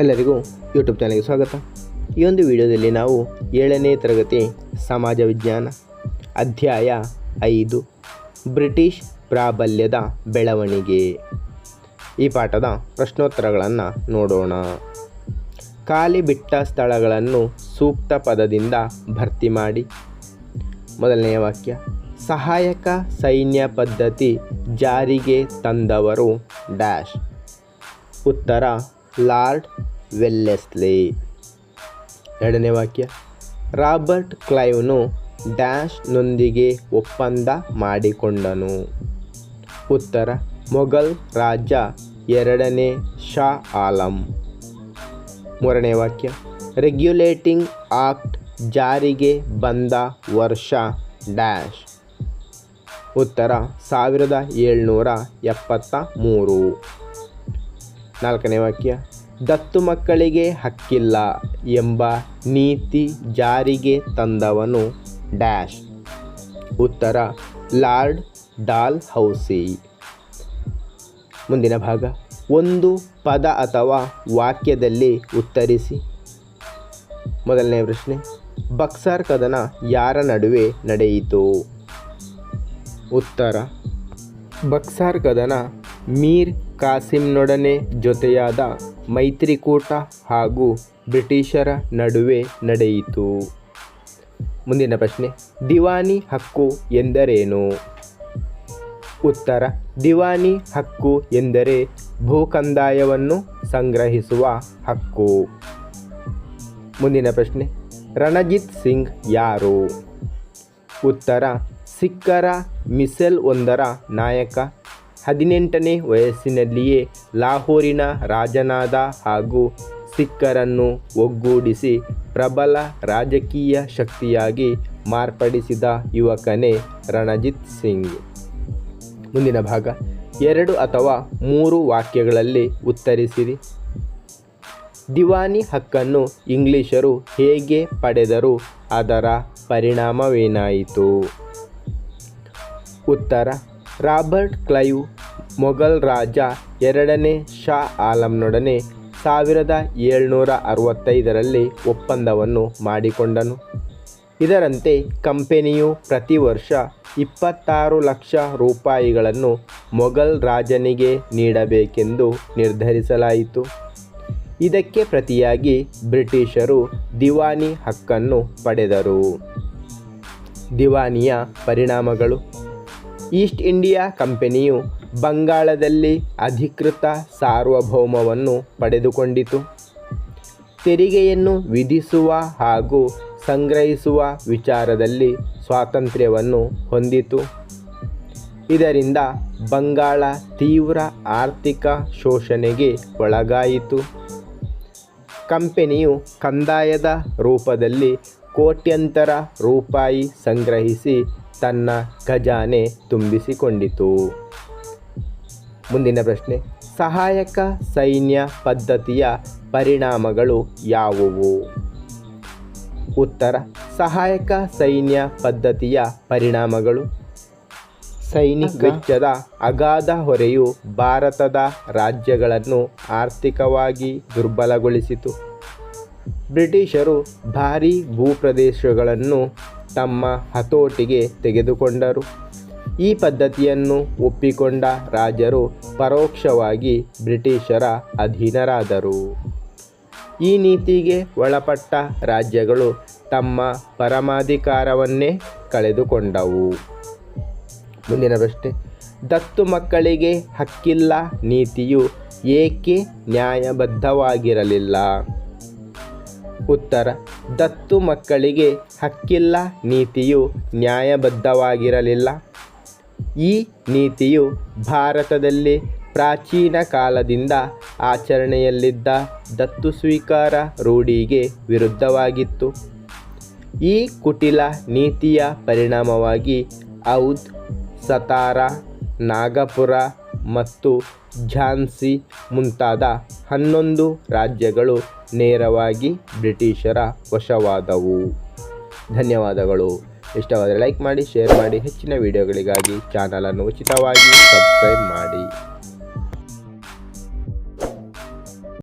ಎಲ್ಲರಿಗೂ ಯೂಟ್ಯೂಬ್ ಚಾನಲ್ಗೆ ಸ್ವಾಗತ. ಈ ಒಂದು ವಿಡಿಯೋದಲ್ಲಿ ನಾವು ಏಳನೇ ತರಗತಿ ಸಮಾಜ ವಿಜ್ಞಾನ ಅಧ್ಯಾಯ ಐದು, ಬ್ರಿಟಿಷ್ ಪ್ರಾಬಲ್ಯದ ಬೆಳವಣಿಗೆ. ಈ ಪಾಠದ ಪ್ರಶ್ನೋತ್ತರಗಳನ್ನು ನೋಡೋಣ. ಖಾಲಿ ಬಿಟ್ಟ ಸ್ಥಳಗಳನ್ನು ಸೂಕ್ತ ಪದದಿಂದ ಭರ್ತಿ ಮಾಡಿ. ಮೊದಲನೆಯ ವಾಕ್ಯ, ಸಹಾಯಕ ಸೈನ್ಯ ಪದ್ಧತಿ ಜಾರಿಗೆ ತಂದವರು ಡ್ಯಾಶ್. ಉತ್ತರ ಲಾರ್ಡ್ ವೆಲ್ಲೆಸ್ಲಿ. ಎರಡನೇ ವಾಕ್ಯ. ರಾಬರ್ಟ್ ಕ್ಲೈವ್ನು ಡ್ಯಾಶ್ನೊಂದಿಗೆ ಒಪ್ಪಂದ ಮಾಡಿಕೊಂಡನು. ಉತ್ತರ, ಮೊಘಲ್ ರಾಜ ಎರಡನೇ ಶಾ ಆಲಂ. ಮೂರನೇ ವಾಕ್ಯ. ರೆಗ್ಯುಲೇಟಿಂಗ್ ಆಕ್ಟ್ ಜಾರಿಗೆ ಬಂದ ವರ್ಷ ಡ್ಯಾಶ್. ಉತ್ತರ, ಸಾವಿರದ ಏಳ್ನೂರ ಎಪ್ಪತ್ತ ಮೂರು. ನಾಲ್ಕನೇ ವಾಕ್ಯ, ದತ್ತು ಮಕ್ಕಳಿಗೆ ಹಕ್ಕಿಲ್ಲ ಎಂಬ ನೀತಿ ಜಾರಿಗೆ ತಂದವನು ಡ್ಯಾಶ್. ಉತ್ತರ, ಲಾರ್ಡ್ ಡಾಲ್ ಹೌಸಿ. ಮುಂದಿನ ಭಾಗ, ಒಂದು ಪದ ಅಥವಾ ವಾಕ್ಯದಲ್ಲಿ ಉತ್ತರಿಸಿ. ಮೊದಲನೇ ಪ್ರಶ್ನೆ, ಬಕ್ಸಾರ್ ಕದನ ಯಾರ ನಡುವೆ ನಡೆಯಿತು? ಉತ್ತರ, ಬಕ್ಸಾರ್ ಕದನ ಮೀರ್ ಕಾಸಿಂನೊಡನೆ ಜೊತೆಯಾದ ಮೈತ್ರಿಕೂಟ ಹಾಗೂ ಬ್ರಿಟಿಷರ ನಡುವೆ ನಡೆಯಿತು. ಮುಂದಿನ ಪ್ರಶ್ನೆ, ದಿವಾನಿ ಹಕ್ಕು ಎಂದರೇನು? ಉತ್ತರ, ದಿವಾನಿ ಹಕ್ಕು ಎಂದರೆ ಭೂಕಂದಾಯವನ್ನು ಸಂಗ್ರಹಿಸುವ ಹಕ್ಕು. ಮುಂದಿನ ಪ್ರಶ್ನೆ, ರಣಜಿತ್ ಸಿಂಗ್ ಯಾರು? ಉತ್ತರ, ಸಿಖ್ಖರ ಮಿಸೆಲ್ ಒಂದರ ನಾಯಕ ಹದಿನೆಂಟನೇ ವಯಸ್ಸಿನಲ್ಲಿಯೇ ಲಾಹೋರಿನ ರಾಜನಾದ ಹಾಗೂ ಸಿಖ್ಖರನ್ನು ಒಗ್ಗೂಡಿಸಿ ಪ್ರಬಲ ರಾಜಕೀಯ ಶಕ್ತಿಯಾಗಿ ಮಾರ್ಪಡಿಸಿದ ಯುವಕನೇ ರಣಜಿತ್ ಸಿಂಗ್. ಮುಂದಿನ ಭಾಗ. ಎರಡು ಅಥವಾ ಮೂರು ವಾಕ್ಯಗಳಲ್ಲಿ ಉತ್ತರಿಸಿರಿ. ದಿವಾನಿ ಹಕ್ಕನ್ನು ಇಂಗ್ಲಿಷರು ಹೇಗೆ ಪಡೆದರು? ಅದರ ಪರಿಣಾಮವೇನಾಯಿತು? ಉತ್ತರ. ರಾಬರ್ಟ್ ಕ್ಲೈವ್, ಮೊಘಲ್ ರಾಜ ಎರಡನೇ ಶಾ ಆಲಂನೊಡನೆ ಸಾವಿರದ ಏಳ್ನೂರ ಅರವತ್ತೈದರಲ್ಲಿ ಒಪ್ಪಂದವನ್ನು ಮಾಡಿಕೊಂಡನು. ಇದರಂತೆ ಕಂಪೆನಿಯು ಪ್ರತಿ ವರ್ಷ ಇಪ್ಪತ್ತಾರು ಲಕ್ಷ ರೂಪಾಯಿಗಳನ್ನು ಮೊಘಲ್ ರಾಜನಿಗೆ ನೀಡಬೇಕೆಂದು ನಿರ್ಧರಿಸಲಾಯಿತು. ಇದಕ್ಕೆ ಪ್ರತಿಯಾಗಿ ಬ್ರಿಟಿಷರು ದಿವಾನಿ ಹಕ್ಕನ್ನು ಪಡೆದರು. ದಿವಾನಿಯ ಪರಿಣಾಮಗಳು ಈಸ್ಟ್ ಇಂಡಿಯಾ ಕಂಪನಿಯು ಬಂಗಾಳದಲ್ಲಿ ಅಧಿಕೃತ ಸಾರ್ವಭೌಮವನ್ನು ಪಡೆದುಕೊಂಡಿತು. ತೆರಿಗೆಯನ್ನು ವಿಧಿಸುವ ಹಾಗೂ ಸಂಗ್ರಹಿಸುವ ವಿಚಾರದಲ್ಲಿ ಸ್ವಾತಂತ್ರ್ಯವನ್ನು ಹೊಂದಿತು. ಇದರಿಂದ ಬಂಗಾಳ ತೀವ್ರ ಆರ್ಥಿಕ ಶೋಷಣೆಗೆ ಒಳಗಾಯಿತು. ಕಂಪನಿಯು ಕಂದಾಯದ ರೂಪದಲ್ಲಿ ಕೋಟ್ಯಂತರ ರೂಪಾಯಿ ಸಂಗ್ರಹಿಸಿ ತನ್ನ ಖಜಾನೆ ತುಂಬಿಸಿಕೊಂಡಿತು. ಮುಂದಿನ ಪ್ರಶ್ನೆ. ಸಹಾಯಕ ಸೈನ್ಯ ಪದ್ಧತಿಯ ಪರಿಣಾಮಗಳು ಯಾವುವು? ಉತ್ತರ. ಸಹಾಯಕ ಸೈನ್ಯ ಪದ್ಧತಿಯ ಪರಿಣಾಮಗಳು. ಸೈನಿಕ ವೆಚ್ಚದ ಅಗಾಧ ಹೊರೆಯು ಭಾರತದ ರಾಜ್ಯಗಳನ್ನು ಆರ್ಥಿಕವಾಗಿ ದುರ್ಬಲಗೊಳಿಸಿತು. ಬ್ರಿಟಿಷರು ಭಾರೀ ಭೂಪ್ರದೇಶಗಳನ್ನು ತಮ್ಮ ಹತೋಟಿಗೆ ತೆಗೆದುಕೊಂಡರು. ಈ ಪದ್ಧತಿಯನ್ನು ಒಪ್ಪಿಕೊಂಡ ರಾಜರು ಪರೋಕ್ಷವಾಗಿ ಬ್ರಿಟಿಷರ ಅಧೀನರಾದರು. ಈ ನೀತಿಗೆ ಒಳಪಟ್ಟ ರಾಜ್ಯಗಳು ತಮ್ಮ ಪರಮಾಧಿಕಾರವನ್ನೇ ಕಳೆದುಕೊಂಡವು. ಮುಂದಿನ ಪ್ರಶ್ನೆ ದತ್ತು ಮಕ್ಕಳಿಗೆ ಹಕ್ಕಿಲ್ಲ ನೀತಿಯು ಏಕೆ ನ್ಯಾಯಬದ್ಧವಾಗಿರಲಿಲ್ಲ? ಉತ್ತರ, ದತ್ತು ಮಕ್ಕಳಿಗೆ ಹಕ್ಕಿಲ್ಲ, ನೀತಿಯು ನ್ಯಾಯಬದ್ಧವಾಗಿರಲಿಲ್ಲ. ಈ ನೀತಿಯು ಭಾರತದಲ್ಲಿ ಪ್ರಾಚೀನ ಕಾಲದಿಂದ ಆಚರಣೆಯಲ್ಲಿದ್ದ ದತ್ತು ಸ್ವೀಕಾರ ರೂಢಿಗೆ ವಿರುದ್ಧವಾಗಿತ್ತು. ಈ ಕುಟಿಲ ನೀತಿಯ ಪರಿಣಾಮವಾಗಿ ಔದ್, ಸತಾರಾ, ನಾಗಪುರ ಮತ್ತು ಝಾನ್ಸಿ ಮುಂತಾದ ಹನ್ನೊಂದು ರಾಜ್ಯಗಳು ನೇರವಾಗಿ ಬ್ರಿಟಿಷರ ವಶವಾದವು. ಧನ್ಯವಾದಗಳು. ಇಷ್ಟವಾದರೆ ಲೈಕ್ ಮಾಡಿ, ಶೇರ್ ಮಾಡಿ. ಹೆಚ್ಚಿನ ವಿಡಿಯೋಗಳಿಗಾಗಿ ಚಾನಲನ್ನು ಉಚಿತವಾಗಿ ಸಬ್ಸ್ಕ್ರೈಬ್ ಮಾಡಿ.